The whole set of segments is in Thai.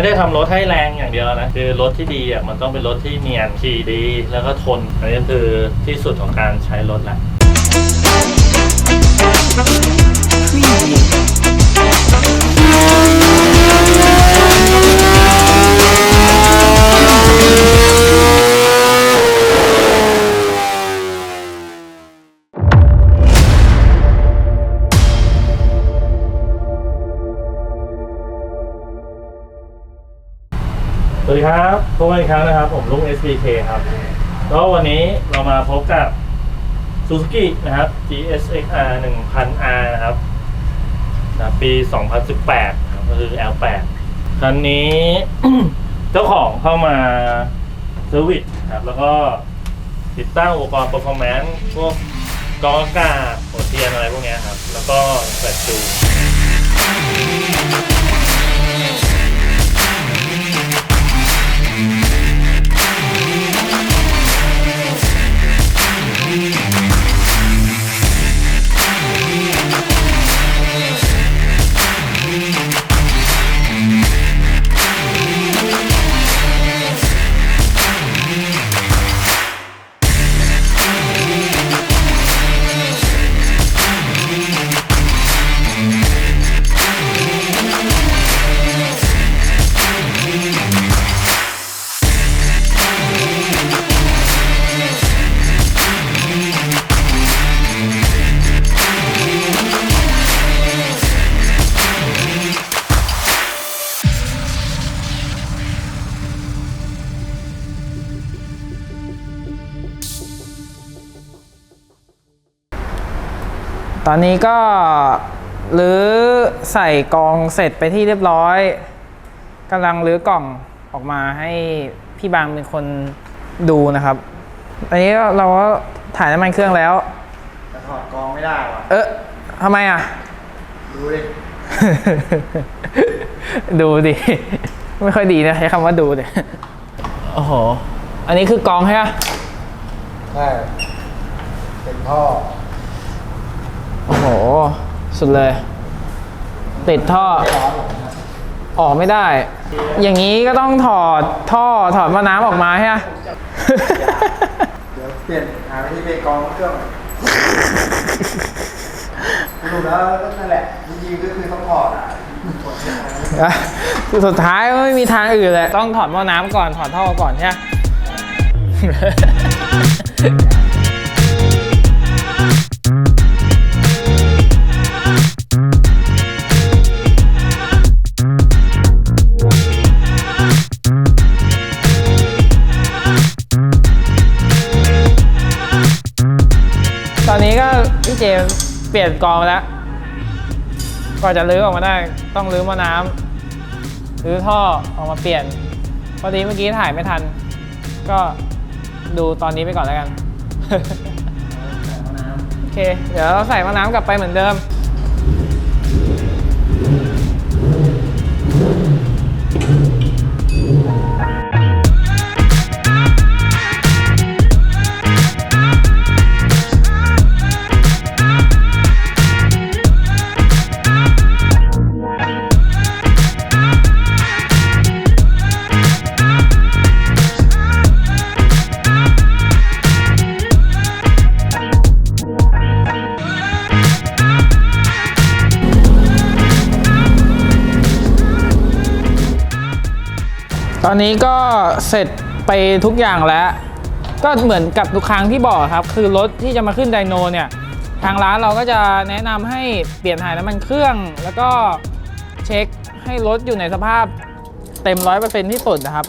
ไม่ได้ทำรถให้แรงอย่างเดียวนะ คือรถที่ดีอะมันต้องเป็นรถที่เนียนขี่ดี แล้วก็ทน อันนี้คือที่สุดของการใช้รถแหละส วัสดีครับพบกันอีกครั้งนะครับ ผมลุง SBK ครับแล้ววันนี้เรามาพบกับ Suzuki นะครับ GSXR 1000R นะครับนะปี 2018ครับก็คือ L8 คันนี้ เจ้าของเข้ามาเซอร์วิสครับ แล้วก็ติดตั้งอุปกรณ์ performance พวกกองอากาศหัวเทียนอะไรพวกนี้ครับ แล้วก็แบตจู อนนี้ก็รื้อใส่กองเสร็จไปที่เรียบร้อยกำลังรื้อกล่องออกมาให้พี่บางเป็นคนดูนะครับ อันนี้ก็เราก็ถ่ายน้ำมันเครื่องแล้วแต่ถอดกองไม่ได้ว่ะ เออทำไมอะ ดูดิ ดูดิ ไม่ค่อยดีนะใช้คำว่าดูดิโอ้โห อันนี้คือกองใช่ไหมใช่ เป็นท่อ โอ้โห สุดเลย ติดท่อไม่ร้อนหรอกนะออกไม่ได้ อย่างนี้ก็ต้องถอดท่อถอดหมาน้ำออกมาใช่ไหมเดี๋ยวเปลี่ยนหาวิธีเปลี่ยนกองเครื่องสรุปแล้วนั่นแหละจริงๆก็คือต้องถอดอะถอดเสร็จแล้วอะสุดท้ายก็ไม่มีทางอื่นเลย ต้องถอดหม้อน้ำก่อน ถอดท่อก่อนใช่ไหม เปลี่ยนกองไปแล้วกว่าจะลื้อออกมาได้ต้องลื้อมาน้ำลื้อท่อออกมาเปลี่ยนพอดีเมื่อกี้ถ่ายไม่ทัน ก็ดูตอนนี้ไปก่อนแล้วกัน โอเค เดี๋ยวเราใส่มาน้ำกลับไปเหมือนเดิม ตอนนี้ก็เสร็จไปทุกอย่างแล้ว ก็เหมือนกับทุกครั้งที่บอกครับ คือรถที่จะมาขึ้นไดโนเนี่ย ทางร้านเราก็จะแนะนำให้เปลี่ยนถ่ายน้ำมันเครื่อง แล้วก็เช็คให้รถอยู่ในสภาพเต็มร้อยเปอร์เซ็นที่สุดนะครับ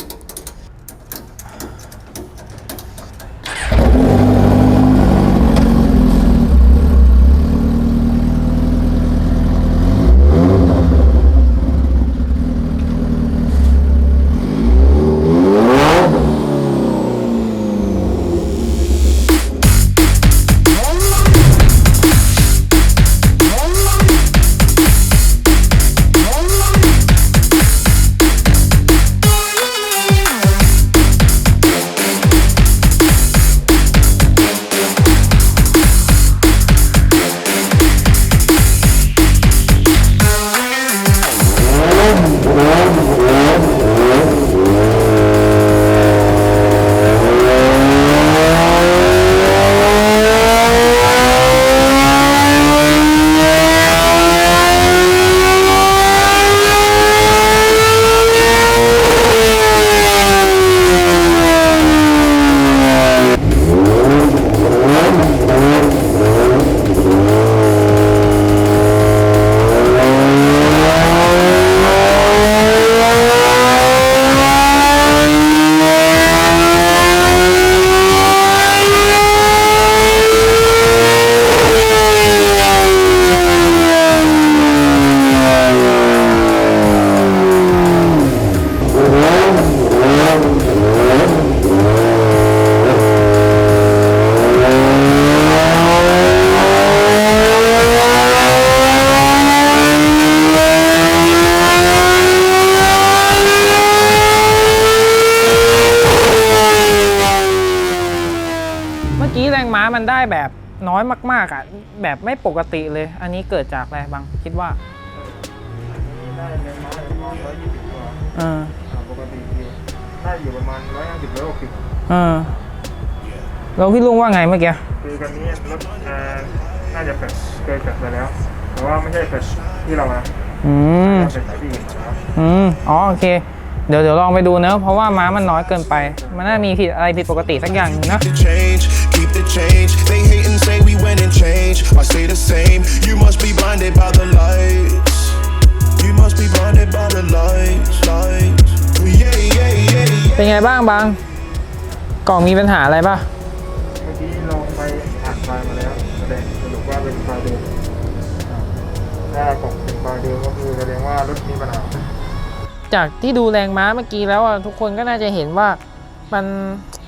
มากๆอะแบบไม่ปกติเลย อันนี้เกิดจากอะไรบางคิดว่าได้แรงม้าประมาณร้อยยี่สิบกว่าเอออ่าปกติได้อยู่ประมาณร้อยห้าสิบร้อยหกสิบเออแล้วพี่ลุงว่าไงเมื่อกี้คือกันนี้รถอ่าน่าจะแฟดเคยแฟดไปแล้วแต่ว่าไม่ใช่แฟดที่เรานะอืมแฟดสายที่อื่นนะครับอืมอ๋อโอเค เดี๋ยวเดี๋ยวลองไปดูเนอะเพราะว่าม้ามันน้อยเกินไป มันน่ามีผิดอะไรผิดปกติสักอย่างหนึงนะ the change, keep the change. They hate and say we went and changed. I say the same. You must be blinded by the lights. You must be blinded by the lights, lights. Yeah, yeah, yeah, yeah. เป็นไงบ้างบาง กล่องมีปัญหาอะไรป่ะ เมื่อกี้ลองไปอ่านไฟล์มาแล้วแสดงสรุปว่าเป็นไฟล์เดิมอ่าถ้ากล่องเป็นไฟล์เดิมก็คือแสดงว่ารถมีปัญหา จากที่ดูแรงม้าเมื่อกี้แล้วอะทุกคนก็น่าจะเห็นว่ามัน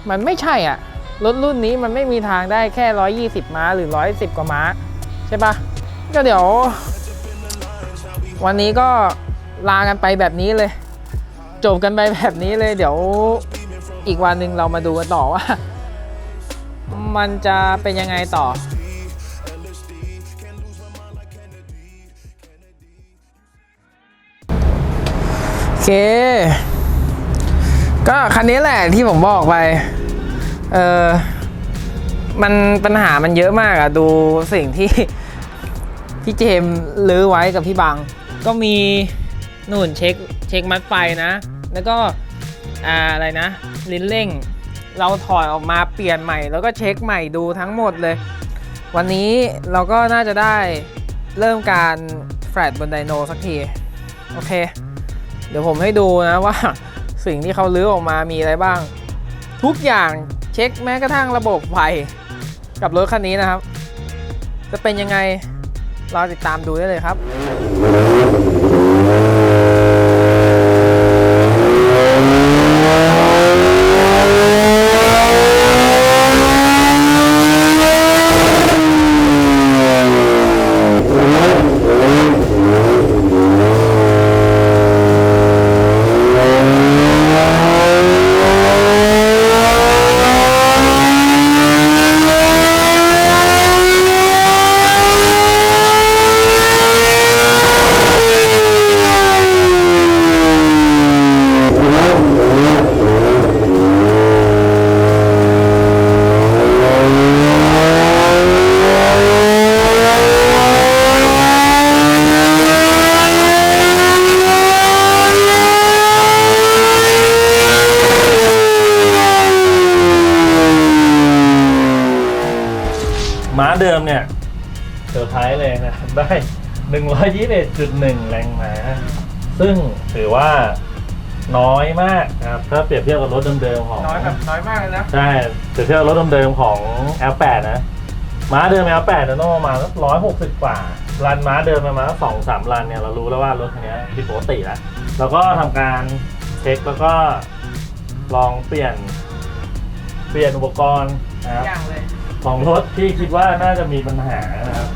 มันไม่ใช่อะรถรุ่นนี้มันไม่มีทางได้แค่ 120 ม้าหรือ 110 กว่าม้า ใช่ปะก็เดี๋ยว วันนี้ก็ลากันไปแบบนี้เลย จบกันไปแบบนี้เลย เดี๋ยวอีกวันหนึ่งเรามาดูกันต่อว่า มันจะเป็นยังไงต่อ เค ก็คันนี้แหละที่ผมบอกไป เออมันปัญหามันเยอะมากอะดูสิ่งที่พี่เจมลื้อไว้กับพี่บังก็มีหนู่นเช็คเช็คมัดไฟนะ แล้วก็อ่าอะไรนะ ลิ้นเร่ง เราถอดออกมาเปลี่ยนใหม่ แล้วก็เช็คใหม่ดูทั้งหมดเลย วันนี้เราก็น่าจะได้เริ่มการแฟลตบนไดโนสักที โอเค ดี๋ยวผมให้ดูนะว่าสิ่งที่เขาลื้อออกมามีอะไรบ้าง ทุกอย่างเช็คแม้กระทั่งระบบไฟกับรถคันนี้นะครับ จะเป็นยังไงรอติดตามดูได้เลยครับ ม้า เดิมเนี่ยเซอร์ไพรส์เลยนะครับได้ 121.1 แรงม้า ซึ่งถือว่าน้อยมากนะครับถ้าเปรียบเทียบกับรถเดิมๆของ น้อยแบบน้อยมากเลยนะ ใช่เปรียบเทียบกับรถเดิมๆของ L8 นะ ม้าเดิม L8 เนี่ยต้องประมาณสักร้อยหกสิบกว่า รันม้าเดิมประมาณสองสามรันเนี่ยเรารู้แล้วว่ารถคันนี้ผิดปกติแล้วเราก็ทำการเช็คแล้วก็ลองเปลี่ยน เปลี่ยนอุปกรณ์นะครับ อย่างเลย ของรถที่คิดว่าน่าจะมีปัญหานะครับ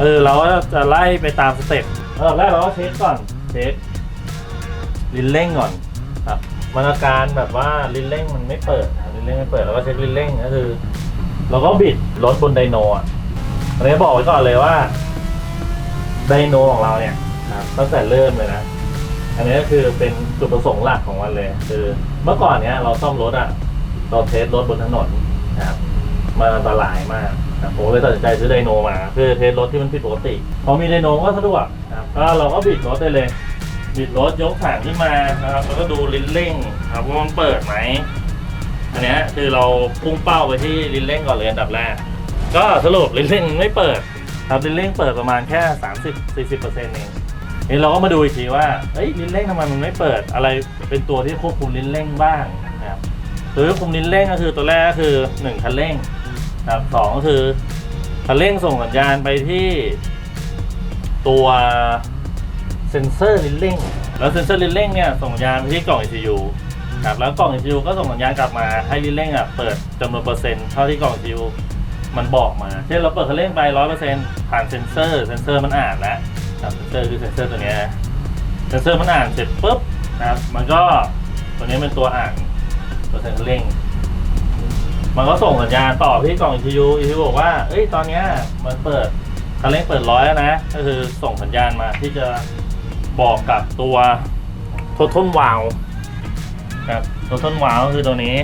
เออเราก็จะไล่ไปตามสเต็ปอันดับแรกเราก็เช็คก่อนเช็คลิ้นเร่งก่อนครับมันอาการแบบว่าลิ้นเร่งมันไม่เปิดนะครับลิ้นเร่งไม่เปิดเราก็เช็คลิ้นเร่งก็คือเราก็บิดรถบนไดโนอะอันนี้บอกไว้ก่อนเลยว่าไดโนของเราเนี่ยนะครับตั้งแต่เริ่มเลยนะ อันนี้ก็คือเป็นจุดประสงค์หลักของมันเลย คือ เมื่อก่อนเนี้ยเราซ่อมรถอะเราเทสรถบนถนนนะครับ มันอันตรายมากครับผมเลยตัดสินใจซื้อไดโนมาเพื่อเทสรถที่มันผิดปกติพอมีไดโนก็สะดวกครับก็เราก็บิดรถได้เลย บิดรถยกถังขึ้นมานะครับแล้วก็ดูลิ้นเร่งครับว่ามันเปิดไหมอันนี้คือเราพุ่งเป้าไปที่ลิ้นเร่งก่อนเลยอันดับแรก ก็สรุปลิ้นเร่งไม่เปิดครับลิ้นเร่งเปิดประมาณแค่ 30-40%เองนี่เราก็มาดูอีกทีว่าเอ้ยลิ้นเร่งทำไมมันไม่เปิดอะไรเป็นตัวที่ควบคุมลิ้นเร่งบ้างนะครับตัวที่ควบคุมลิ้นเร่งก็คือตัวแรกก็คือหนึ่งคันเร่ง ครับสองก็คือคันเร่งส่งสัญญาณไปที่ตัวเซ็นเซอร์ลิ้นเร่ง แล้วเซ็นเซอร์ลิ้นเร่งเนี่ยส่งสัญญาณไปที่กล่อง ECU ครับแล้วกล่อง ECU ก็ส่งสัญญาณกลับมาให้ลิ้นเร่งอะเปิดจำนวนเปอร์เซ็นต์เท่าที่กล่อง ECU มันบอกมา เช่นเราเปิดคันเร่งไปร้อยเปอร์เซ็นต์ผ่านเซ็นเซอร์ เซ็นเซอร์มันอ่านแล้วครับเซ็นเซอร์คือเซ็นเซอร์ตัวเนี้ยเซ็นเซอร์มันอ่านเสร็จปุ๊บนะครับมันก็ตัวนี้เป็นตัวอ่านเปอร์เซ็นต์คันเร่ง มันก็ส่งสัญญาณต่อที่กล่อง ECU ECU บอกว่า เอ้ย ตอนเนี้ยมันเปิดคันเร่งเปิดร้อยแล้วนะ ก็คือส่งสัญญาณมาที่จะบอกกับตัวโททนวาลครับโททนวาลก็คือตัวนี้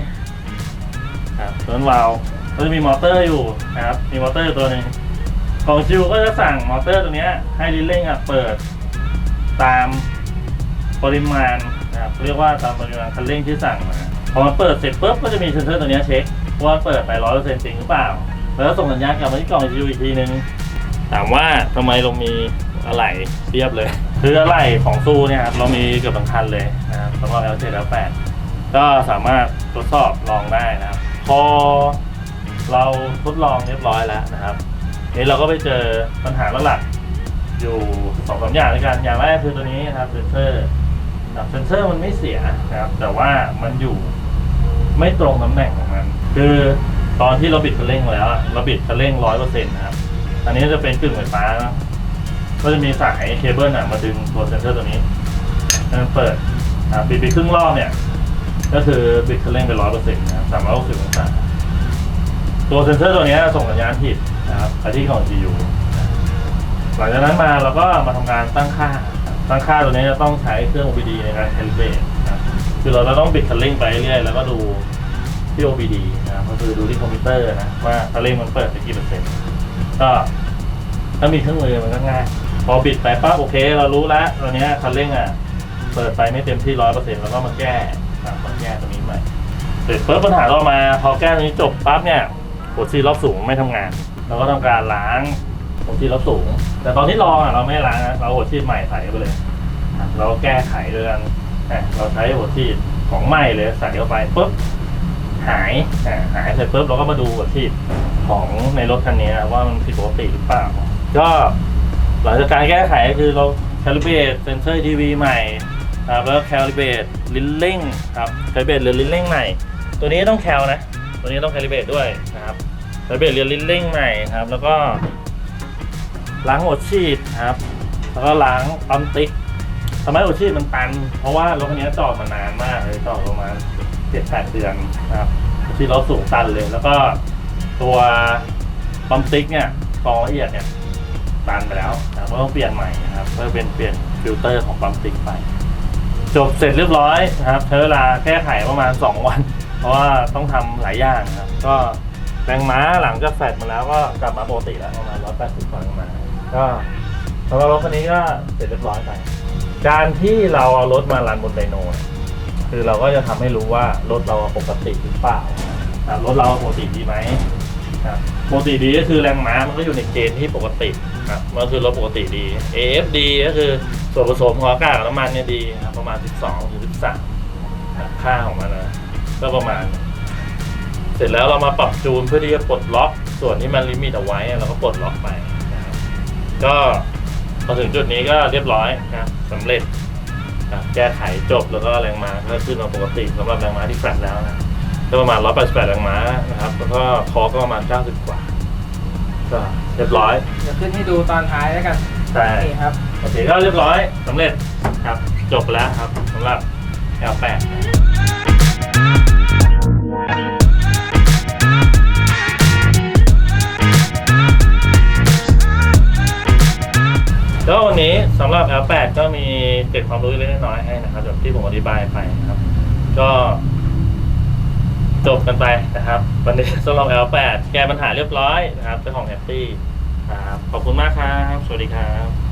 ครับโททนวาลก็จะมีมอเตอร์อยู่นะครับ มีมอเตอร์ตัวหนึ่งกล่อง ECU ก็จะสั่งมอเตอร์ตัวเนี้ยให้ลิ้นเร่งอะเปิดตามปริมาณนะครับเรียกว่าตามปริมาณคันเร่งที่สั่งมาพอมันเปิดเสร็จปุ๊บก็จะมีเซนเซอร์ตัวเนี้ยเช็ค ว่าเปิดไปร้อยเปอร์เซ็นต์จริงหรือเปล่า แล้วก็ส่งสัญญาณกลับมาที่กล่อง ECU อีกทีนึง ถามว่าทำไมเรามีอะไหล่เรียบเลย คืออะไหล่ของซูเนี่ยครับเรามีเกือบทั้งคันเลยนะครับสำหรับ L7 L8 ก็สามารถทดสอบลองได้นะครับ พอเราทดลองเรียบร้อยแล้วนะครับนี่เราก็ไปเจอปัญหาหลักๆอยู่สองสามอย่างด้วยกันอย่างแรกคือตัวนี้นะครับเซนเซอร์นะครับเซนเซอร์มันไม่เสียนะครับ แต่ว่ามันอยู่ ไม่ตรงตำแหน่งของมัน คือตอนที่เราบิดคันเร่งแล้วอะเราบิดคันเร่งร้อยเปอร์เซ็นต์นะครับ อันนี้จะเป็นกึ่งไฟฟ้านะก็จะมีสายเคเบิลอะมาดึงตัวเซนเซอร์ตัวนี้มันเปิดอ่าบิดไปครึ่งรอบเนี่ย ก็คือบิดคันเร่งไปร้อยเปอร์เซ็นต์นะครับสามร้อยหกสิบองศาตัวเซนเซอร์ตัวนี้ส่งสัญญาณผิดนะครับไปที่ของ GU หลังจากนั้นมาเราก็มาทำการตั้งค่า ตั้งค่าตัวนี้จะต้องใช้เครื่อง OBD ในการ calibrate นะครับ คือเราจะต้องบิดคันเร่งไปเรื่อยๆแล้วก็ดูที่ OBD นะก็คือดูที่คอมพิวเตอร์นะว่าคันเร่งมันเปิดไปกี่เปอร์เซ็นต์ก็ถ้ามีเครื่องมือมันก็ง่ายพอบิดไปปั๊บโอเค เรารู้แล้วตอนเนี้ยคันเร่งอะเปิดไปไม่เต็มที่ร้อยเปอร์เซ็นต์แล้วก็มาแก้นะมาแก้ตรงนี้ใหม่เสร็จปุ๊บปัญหาต่อมา พอแก้ตรงนี้จบปั๊บเนี่ยหัวชีรอบสูงไม่ทำงาน เราก็ทำการล้างหัวชีรอบสูง แต่ตอนที่ลองอะเราไม่ล้างนะเราหัวชีใหม่ใส่ไปเลย เราแก้ไขด้วยกัน อะเราใช้หัวชีของใหมเลยใส่เข้าไปปุ๊บหายอะหายเสร็จปุ๊บเราก็มาดูหัวชีของในรถคันนี้ว่ามันผิดปกติหรือเปล่า ก็หลังจากการแก้ไขคือเรา calibrate เซนเซอร์ทีวีใหม่ครับแล้ว calibrate ลิ้นเร่งครับ calibrate เรือลิ้นเร่งใหม่ตัวนี้ต้องแคลนะ ตัวนี้ต้อง calibrate ด้วยนะครับ calibrate เรือลิ้นเร่งใหม่ครับ แล้วก็ล้างหัวฉีดครับ แล้วก็ล้างปั๊มติ๊ก ทำไมหัวฉีดมันตัน เพราะว่ารถคันนี้จอดมานานมากเลยจอดประมาณเจ็ดแปดเดือนนะครับหัวฉีดเราสูงตันเลย แล้วก็ตัวปั๊มติ๊กเนี่ยกองละเอียดเนี่ยตันไปแล้วนะก็ต้องเปลี่ยนใหม่นะครับเพื่อเป็นเปลี่ยนฟิลเตอร์ของปั๊มติ๊กไป จบเสร็จเรียบร้อยนะครับใช้เวลาแก้ไขประมาณ 2 วัน เพราะว่าต้องทำหลายอย่างนะครับ ก็แรงม้าหลังจากแฟดมาแล้วก็กลับมาปกติแล้วประมาณ180กว่ามาก็สำหรับรถคันนี้ก็เสร็จเรียบร้อยไป การที่เราเอารถมารันบนไดโน่คือเราก็จะทำให้รู้ว่ารถเราปกติหรือเปล่าครับรถเราปกติดีไหมครับปกติดีก็คือแรงม้ามันก็อยู่ในเกณฑ์ที่ปกติครับมันคือรถปกติดี AFD ก็คือส่วนผสมของอากาศกับน้ำมันเนี่ยดีครับประมาณ 12ถึง13 ค่าของมันนะก็ประมาณ เสร็จแล้วเรามาปรับจูนเพื่อที่จะปลดล็อก ส่วนที่มันลิมิตเอาไว้เราก็ปลดล็อกไปก็ พอถึงจุดนี้ก็เรียบร้อยนะครับสำเร็จครับแก้ไขจบแล้วก็แรงม้าก็ขึ้นมาปกติสำหรับแรงม้าที่แฟลตแล้วนะก็ประมาณ 188 แรงม้านะครับ แล้วก็คอร์ก็ประมาณ 90 กว่า ก็เรียบร้อย เดี๋ยวขึ้นให้ดูตอนท้ายแล้วกันใช่นี่ครับ โอเคก็เรียบร้อยสำเร็จครับ จบไปแล้วครับสำหรับ L8 ก็วันนี้สำหรับ L8 ก็มีเกร็ดความรู้เล็กน้อยให้นะครับแบบที่ผมอธิบายไปนะครับ ก็จบกันไปนะครับ วันนี้สำหรับ L8 แก้ปัญหาเรียบร้อยนะครับเป็นของแฮปปี้ครับขอบคุณมากครับ สวัสดีครับ